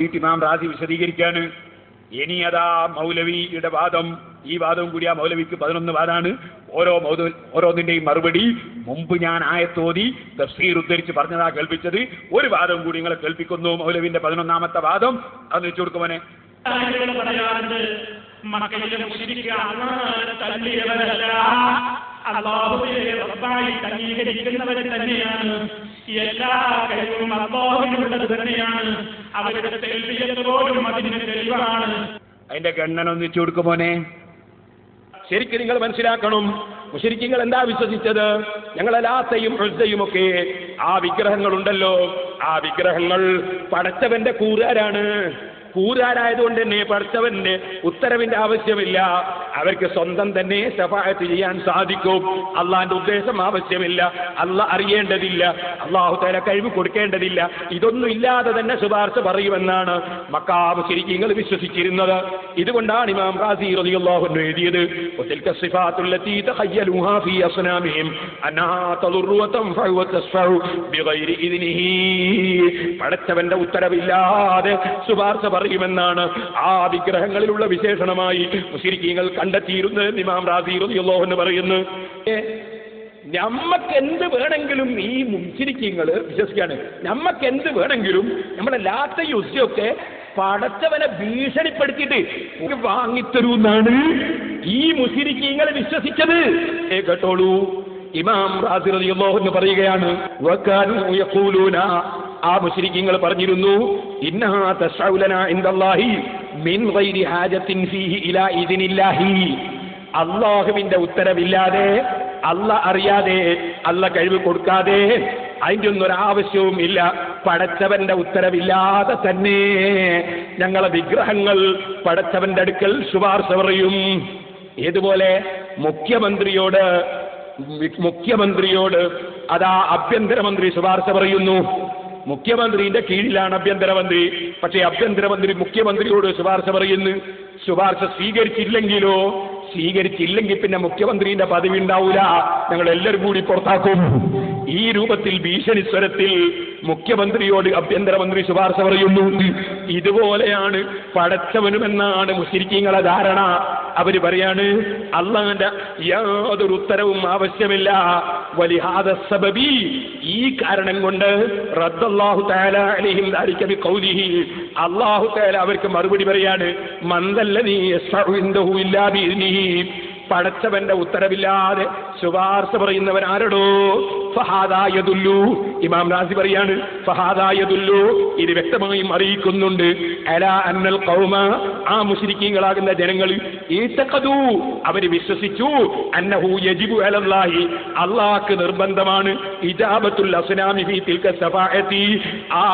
ഇമാം റാസി വിശദീകരിക്കാണ് ഇനി അതാ മൗലവിയുടെ വാദം. ഈ വാദവും കൂടി ആ മൗലവിക്ക് പതിനൊന്ന് വാദാണ് ഓരോ ഓരോന്നിന്റെയും മറുപടി മുമ്പ് ഞാൻ ആയത്തോതി തഫ്സീർ ഉദ്ധരിച്ച് പറഞ്ഞതാ കേൾപ്പിച്ചത്. ഒരു വാദം കൂടി നിങ്ങളെ കേൾപ്പിക്കുന്നു മൗലവിന്റെ പതിനൊന്നാമത്തെ വാദം. അത് വെച്ചു കൊടുക്കുമനെ പറയാറുണ്ട് തള്ളിയവരല്ല അള്ളാഹുവിനെ റബ്ബായി അംഗീകരിക്കുന്നവർ തന്നെയാണ്. എല്ലാ കഴിവും അള്ളാഹുവിനുള്ളത് തന്നെയാണ്. അവരുടെ തെൽവിയത്ത് പോലും അതിന് തെളിവാണ്. അതിന്റെ ഗണ്ണൻ ഒന്നിച്ചു കൊടുക്കുമോനെ ശരിക്കും നിങ്ങൾ മനസ്സിലാക്കണം മുഷരിക്കങ്ങൾ എന്താ വിശ്വസിച്ചത്? ഞങ്ങളെല്ലാത്തെയും ഹൃദയും ഒക്കെ ആ വിഗ്രഹങ്ങളുണ്ടല്ലോ. ആ വിഗ്രഹങ്ങൾ പടച്ചവന്റെ കൂരാരാണ്. കൂരാരായതുകൊണ്ട് തന്നെ പടച്ചവന്റെ ഉത്തരവിന്റെ ആവശ്യമില്ല. അവർക്ക് സ്വന്തം തന്നെ സഫായത്ത് ചെയ്യാൻ സാധിക്കും. അള്ളാന്റെ ഉദ്ദേശം ആവശ്യമില്ല. അല്ല അറിയേണ്ടതില്ല. അള്ളാഹു തല കഴിവ് കൊടുക്കേണ്ടതില്ല. ഇതൊന്നും ഇല്ലാതെ തന്നെ ശുപാർശ പറയുമെന്നാണ് മക്കാവ് ശരിക്കും വിശ്വസിച്ചിരുന്നത്. ഇതുകൊണ്ടാണ് ഇമാം റാസി റളിയല്ലാഹു അൻഹു ഫീ ബിഗൈരി പടച്ചവന്റെ ഉത്തരവില്ലാതെ ശുപാർശ പറയുമെന്നാണ് ആ വിഗ്രഹങ്ങളിലുള്ള വിശേഷണമായി മുസ്ലിക്കീങ്ങൾ കണ്ടെത്തിയിരുന്നത് ഇമാം റാസി എന്ന് പറയുന്നു. നമ്മക്ക് എന്ത് വേണമെങ്കിലും ഈ മുൻചിരിക്കങ്ങൾ വിശ്വസിക്കാണ്. നമ്മക്ക് എന്ത് വേണമെങ്കിലും നമ്മളെ ലാത്ത യുസിയൊക്കെ പടച്ചവനെ ഭീഷണിപ്പെടുത്തിയിട്ട് വാങ്ങിത്തരൂ എന്നാണ് ഈ മുസിരിക്കീങ്ങൾ വിശ്വസിച്ചത്. കേട്ടോളൂ. ഇമാം റാസി എന്ന് പറയുകയാണ് ആ മുസ്ലിക്കീങ്ങൾ പറഞ്ഞിരുന്നു ഇന്നഹാ തസ്ഔലന ഇൻദല്ലാഹി. അള്ളാഹുവിന്റെ ഉത്തരവില്ലാതെ അല്ല അറിയാതെ അല്ല കഴിവ് കൊടുക്കാതെ അതിന്റെ ഒന്നും ഒരാവശ്യവും ഇല്ല. പടച്ചവന്റെ ഉത്തരവില്ലാതെ തന്നെ ഞങ്ങളെ വിഗ്രഹങ്ങൾ പടച്ചവന്റെ അടുക്കൽ ശുപാർശ പറയും. ഏതുപോലെ മുഖ്യമന്ത്രിയോട് മുഖ്യമന്ത്രിയോട് അതാ ആഭ്യന്തരമന്ത്രി ശുപാർശ പറയുന്നു. മുഖ്യമന്ത്രിയുടെ കീഴിലാണ് അഭ്യന്തരമന്ത്രി പക്ഷേ അഭ്യന്തരമന്ത്രി മുഖ്യമന്ത്രിയോട് ശുപാർശ പറയുന്നു. ശുപാർശ സ്വീകരിച്ചില്ലെങ്കിലോ? സ്വീകരിച്ചില്ലെങ്കിൽ പിന്നെ മുഖ്യമന്ത്രിയുടെ പദവി ഉണ്ടാവൂല. ഞങ്ങൾ എല്ലാവരും കൂടി പുറത്താക്കും. ഈ രൂപത്തിൽ ഭീഷണി സ്വരത്തിൽ മുഖ്യമന്ത്രിയോട് ആഭ്യന്തരമന്ത്രി ശുപാർശ പറയുന്നു. ഇതുപോലെയാണ് പടച്ചവനുമെന്നാണ് മുസ്ലിങ്ങളെ ധാരണ. അവർ പറയാണ് അള്ളാന്റെ യാതൊരു ഉത്തരവും ആവശ്യമില്ല. വലിഹാദ സബബി ഈ കാരണം കൊണ്ട് റദ്ദാഹു ദാലിക ബിഖൗലിഹി അല്ലാഹു തആല അവർക്ക് മറുപടി പറയാണ് മന്ദല്ല നീ ഇൻദഹു ഇല്ലാ ബിഇذനിഹി പടച്ചവന്റെ ഉത്തരവില്ലാതെ ശുപാർശ പറയുന്നവൻ ആരടോ ഫഹാദായതുല്ലു ഇമാം റാസി പറയാണ് ഫഹാദായതുല്ലു ഇത് വ്യക്തമായും അറിയിക്കുന്നുണ്ട്. അല അന്നൽ കൗമ ആ മുസ്ലിക്കീങ്ങളാകുന്ന ജനങ്ങൾ ഈത്തക്കതു അവർ വിശ്വസിച്ചു അന്നഹു യജിബു അലല്ലാഹി. അള്ളാഹ്ക്ക് നിർബന്ധമാണ്. ഇജാബത്തുൽ അസ്നാമി ഫീ ആ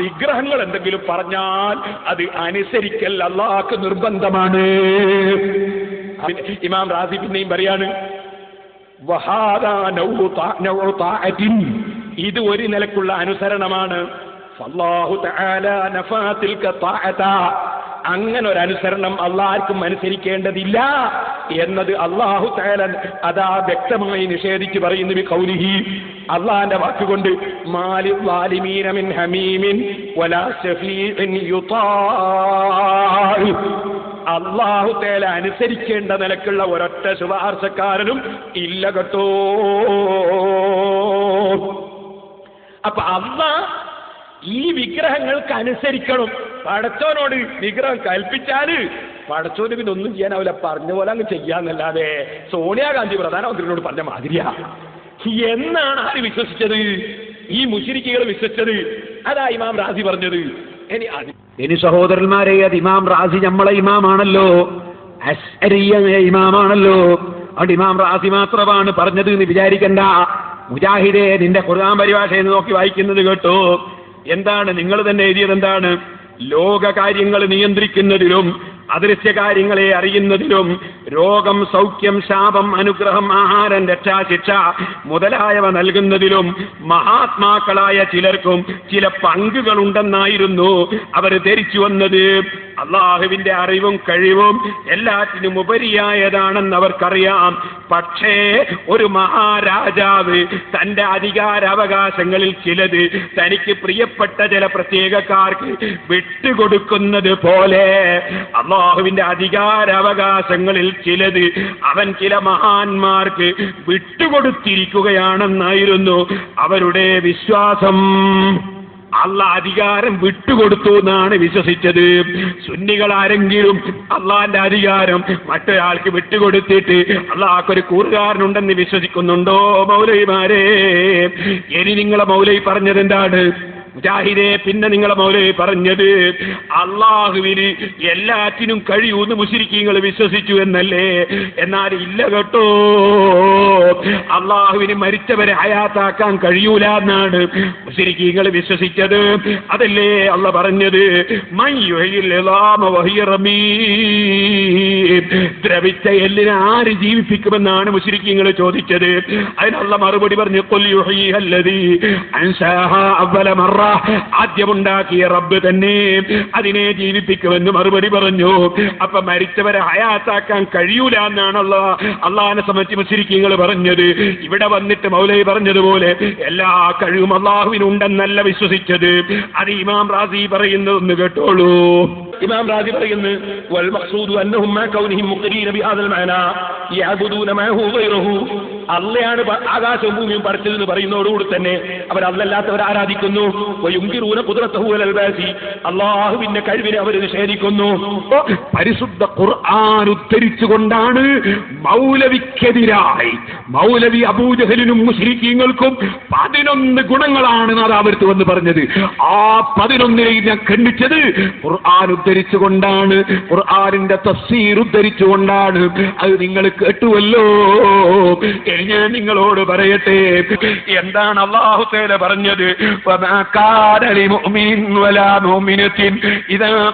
വിഗ്രഹങ്ങൾ എന്തെങ്കിലും പറഞ്ഞാൽ അത് അനുസരിക്കൽ അള്ളാഹ്ക്ക് നിർബന്ധമാണ്. പിന്നെ ഇമാം റാസി പിന്നെയും പറയാണ്. ഇത് ഒരു നിലക്കുള്ള അനുസരണമാണ്. അങ്ങനെ ഒരു അനുസരണം അള്ളാർക്കും അനുസരിക്കേണ്ടതില്ല എന്നത് അള്ളാഹു തേലൻ അതാ വ്യക്തമായി നിഷേധിച്ചു പറയുന്നു അള്ളാന്റെ വാക്കുകൊണ്ട് ഹമീമിൻ അള്ളാഹു തേല അനുസരിക്കേണ്ട നിലക്കുള്ള ഒരൊറ്റ ശുപാർശക്കാരനും ഇല്ല കേട്ടോ. അപ്പൊ അമ്മ ഈ വിഗ്രഹങ്ങൾക്ക് അനുസരിക്കണം. പടച്ചോനോട് വിഗ്രഹം കൽപ്പിച്ചാൽ പടച്ചോന് പിന്നെ ഒന്നും ചെയ്യാനാവില്ല. പറഞ്ഞ പോലെ അങ്ങ് ചെയ്യാന്നല്ലാതെ സോണിയാഗാന്ധി പ്രധാനമന്ത്രിയോട് പറഞ്ഞ മാതിരിയാ. എന്നാണ് ആര് വിശ്വസിച്ചത്? ഈ മുഷിരിക്കുകൾ വിശ്വസിച്ചത്? അതാ ഇമാം റാസി പറഞ്ഞത്. ഇനി ഇനി സഹോദരന്മാരെ അത് ഇമാം റാസി നമ്മളെ ഇമാമാണല്ലോ. അസ്അരിയ ഇമാമാണല്ലോ. അതുകൊണ്ട് ഇമാം റാസി മാത്രമാണ് പറഞ്ഞത് എന്ന് വിചാരിക്കണ്ട. മുജാഹിദെ നിന്റെ ഖുർആൻ പരിഭാഷ എന്ന് നോക്കി വായിക്കുന്നത് കേട്ടോ. എന്താണ് നിങ്ങൾ തന്നെ എഴുതിയത് എന്താണ് ലോക കാര്യങ്ങൾ നിയന്ത്രിക്കുന്നതിലും അദൃശ്യ കാര്യങ്ങളെ അറിയുന്നതിലും രോഗം സൗഖ്യം ശാപം അനുഗ്രഹം ആഹാരം രക്ഷാശിക്ഷ മുതലായവ നൽകുന്നതിലും മഹാത്മാക്കളായ ചിലർക്കും ചില പങ്കുകളുണ്ടെന്നായിരുന്നു അവർ ധരിച്ചു വന്നത്. അള്ളാഹുവിന്റെ അറിവും കഴിവും എല്ലാറ്റിനും ഉപരിയായതാണെന്ന് അവർക്കറിയാം. പക്ഷേ ഒരു മഹാരാജാവ് തന്റെ അധികാരാവകാശങ്ങളിൽ ചിലത് തനിക്ക് പ്രിയപ്പെട്ട ചില പ്രത്യേകക്കാർക്ക് വിട്ടുകൊടുക്കുന്നത് പോലെ അള്ളാഹുവിന്റെ അധികാരാവകാശങ്ങളിൽ ചിലത് അവൻ ചില മഹാന്മാർക്ക് വിട്ടുകൊടുത്തിരിക്കുകയാണെന്നായിരുന്നു അവരുടെ വിശ്വാസം. അല്ല അധികാരം വിട്ടുകൊടുത്തു എന്നാണ് വിശ്വസിച്ചത്. സുന്നികൾ ആരെങ്കിലും അള്ളാന്റെ അധികാരം മറ്റൊരാൾക്ക് വിട്ടുകൊടുത്തിട്ട് അള്ളാഹ്ക്കൊരു കൂറുകാരനുണ്ടെന്ന് വിശ്വസിക്കുന്നുണ്ടോ മൗലൈമാരെ ഇനി നിങ്ങളെ മൗലൈ പറഞ്ഞത് എന്താണ് മുജാഹിദെ പിന്നെ നിങ്ങളെ മോലെ പറഞ്ഞത് അള്ളാഹുവിന് എല്ലാറ്റിനും കഴിയൂന്ന് മുശിരിക്കീങ്ങൾ വിശ്വസിച്ചു എന്നല്ലേ? എന്നാൽ ഇല്ല കേട്ടോ. അള്ളാഹുവിന് മരിച്ചവരെ ഹയാത്താക്കാൻ കഴിയൂല എന്നാണ് മുശിരിക്കീങ്ങൾ വിശ്വസിച്ചത്. അതല്ലേ അള്ള പറഞ്ഞത്. ദ്രവിച്ച എല്ലിനെ ആര് ജീവിപ്പിക്കുമെന്നാണ് മുശിരിക്കീങ്ങൾ ചോദിച്ചത്. അതിനുള്ള മറുപടി പറഞ്ഞു കൊല്ലുഹീഹല്ലതി അൻസാഹ അവല മറ ആദ്യമുണ്ടാക്കിയ റബ്ബ് തന്നെ. അതിനെ ജീവിപ്പിക്കുമെന്ന് മറുപടി പറഞ്ഞു. അപ്പൊ മരിച്ചവരെ ഹയാത്താക്കാൻ കഴിയൂല എന്നാണ് അള്ളാ അള്ളാഹിനെ സംബന്ധിച്ച് മുസ്ലിക്കീങ്ങൾ പറഞ്ഞത്. ഇവിടെ വന്നിട്ട് മൗലൈ പറഞ്ഞതുപോലെ എല്ലാ കഴിവും അള്ളാഹുവിനുണ്ടെന്നല്ല വിശ്വസിച്ചത്. അത് ഇമാം റാസി പറയുന്നതെന്ന് കേട്ടോളൂ. ഇമാം റാസി പറയുന്നു വൽ മഖ്സൂദു അന്നഹും മാ കൗനിഹിം മുഖരീന ബിഹാദൽ മഅന യഅബുദൂന മാഹു ഗൈറഹു. അള്ളയാണ് ആകാശവും ഭൂമിയും പടച്ചതെന്ന് പറയുന്നതോടുകൂടി തന്നെ അവർ അല്ലല്ലാത്തവർ ആരാധിക്കുന്നു. വയുങ്കിറൂന അൽബാസി അള്ളാഹുവിന്റെ കഴിവിനെ അവർ നിഷേധിക്കുന്നു. പരിശുദ്ധ ഖുർആൻ ഉദ്ധരിച്ചുകൊണ്ടാണ് മൗലവിക്കെതിരായി മൗലവി അബൂജഹലിനും മുസ്ലിക്കീങ്ങൾക്കും പതിനൊന്ന് ഗുണങ്ങളാണ് നാദാപുരത്ത് വന്ന് പറഞ്ഞത്. ആ പതിനൊന്നിനെയും ഞാൻ ഖണ്ഡിച്ചത് ഖുർആൻ ഉദ്ധരിച്ചുകൊണ്ടാണ് ഖുർആാനിന്റെ തഫ്സീർ ഉദ്ധരിച്ചുകൊണ്ടാണ്. അത് നിങ്ങൾ കേട്ടുവല്ലോ. ഇനി നിങ്ങളോട് പറയട്ടെ. എന്താണ് അള്ളാഹു തേല പറഞ്ഞത്? ഇതാ